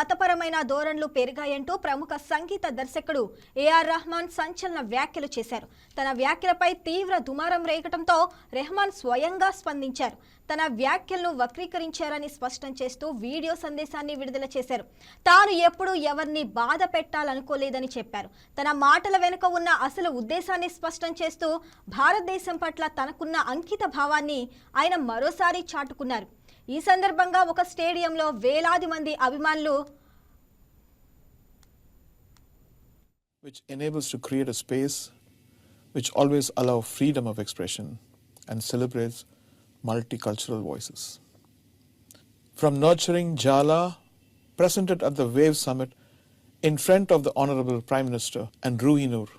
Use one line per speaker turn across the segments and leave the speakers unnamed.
మతపరమైన ధోరణులు పెరిగాయంటూ ప్రముఖ సంగీత దర్శకుడు ఏఆర్ రెహమాన్ సంచలన వ్యాఖ్యలు చేశారు. తన వ్యాఖ్యలపై తీవ్ర దుమారం రేగటంతో రెహమాన్ స్వయంగా స్పందించారు. తన వ్యాఖ్యలను వక్రీకరించారని స్పష్టం చేస్తూ వీడియో సందేశాన్ని విడుదల చేశారు. తాను ఎప్పుడూ ఎవరిని బాధ పెట్టాలనుకోలేదని చెప్పారు. తన మాటల వెనుక ఉన్న అసలు ఉద్దేశాన్ని స్పష్టం చేస్తూ భారతదేశం పట్ల తనకున్న అంకిత భావాన్ని ఆయన మరోసారి చాటుకున్నారు. ఈ సందర్భంగా ఒక స్టేడియంలో వేలాది మంది అభిమానులు
which enables to create a space which always allow freedom of expression and celebrates multicultural voices. From nurturing Jala, presented at the Wave Summit in front of the Honorable Prime Minister and Ruhinur,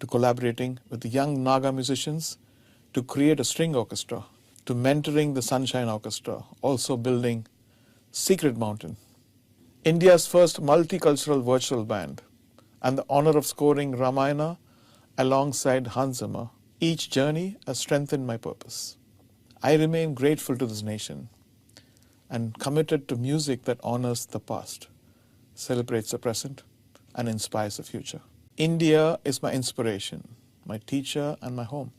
to collaborating with the young Naga musicians to create a string orchestra, to mentoring the Sunshine Orchestra, also building Secret Mountain, India's first multicultural virtual band, and the honor of scoring Ramayana alongside Hans Zimmer. Each journey has strengthened my purpose. I remain grateful to this nation and committed to music that honors the past, celebrates the present, and inspires the future. India is my inspiration, my teacher, and my home.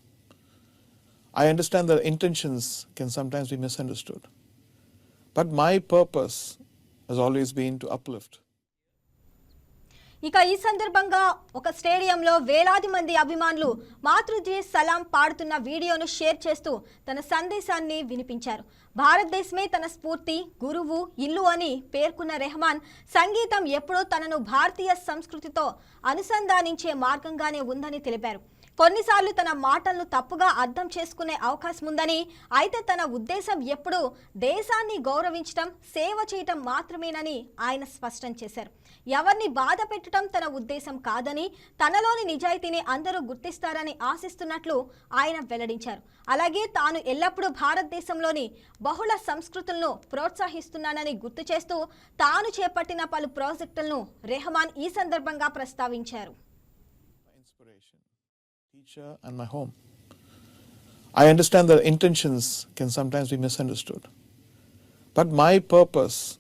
I understand that intentions can sometimes be misunderstood. But my purpose has always been to uplift.
ఇక ఈ సందర్భంగా ఒక స్టేడియంలో వేలాది మంది అభిమానులు మాతృజీ సలాం పాడుతున్న వీడియోను షేర్ చేస్తూ తన సందేశాన్ని వినిపించారు భారతదేశమే తన స్ఫూర్తి గురువు ఇల్లు అని పేర్కొన్న రెహమాన్ సంగీతం ఎప్పుడూ తనను భారతీయ సంస్కృతితో అనుసంధానించే మార్గంగానే ఉందని తెలిపారు కొన్నిసార్లు తన మాటలను తప్పుగా అర్థం చేసుకునే అవకాశం ఉందని అయితే తన ఉద్దేశం ఎప్పుడూ దేశాన్ని గౌరవించటం సేవ చేయటం మాత్రమేనని ఆయన స్పష్టం చేశారు. ఎవరిని బాధ పెట్టడం తన ఉద్దేశం కాదని తనలోని నిజాయితీని అందరూ గుర్తిస్తారని ఆశిస్తున్నట్లు ఆయన వెల్లడించారు. అలాగే తాను ఎల్లప్పుడూ భారతదేశంలోని బహుళ సంస్కృతులను ప్రోత్సహిస్తున్నానని గుర్తు చేస్తూ తాను చేపట్టిన పలు ప్రాజెక్టులను రెహమాన్ ఈ సందర్భంగా ప్రస్తావించారు.
Teacher, and my home. I understand that intentions can sometimes be misunderstood. But my purpose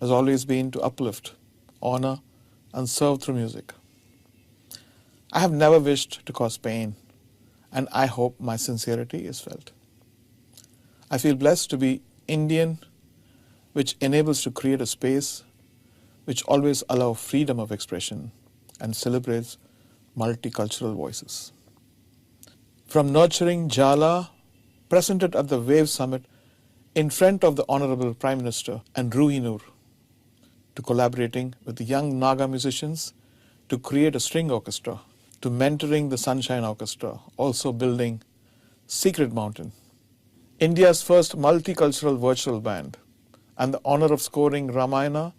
has always been to uplift, honor, and serve through music. I have never wished to cause pain, and I hope my sincerity is felt. I feel blessed to be Indian, which enables to create a space which always allows freedom of expression and celebrates multicultural voices. From nurturing Jala, presented at the Wave Summit in front of the Honorable Prime Minister and Ruhinur, to collaborating with the young Naga musicians to create a string orchestra, to mentoring the Sunshine Orchestra, also building Secret Mountain, India's first multicultural virtual band, and the honor of scoring Ramayana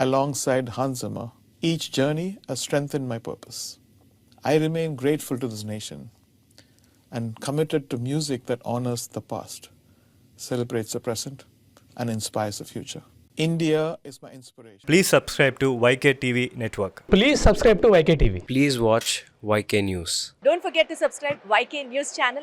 alongside Hans Zimmer. Each journey has strengthened my purpose. I remain grateful to this nation and committed to music that honors the past, celebrates the present, and inspires the future. India is my inspiration.
Please subscribe to YK TV Network.
Please subscribe to YK TV.
Please watch YK News.
Don't forget to subscribe YK News channel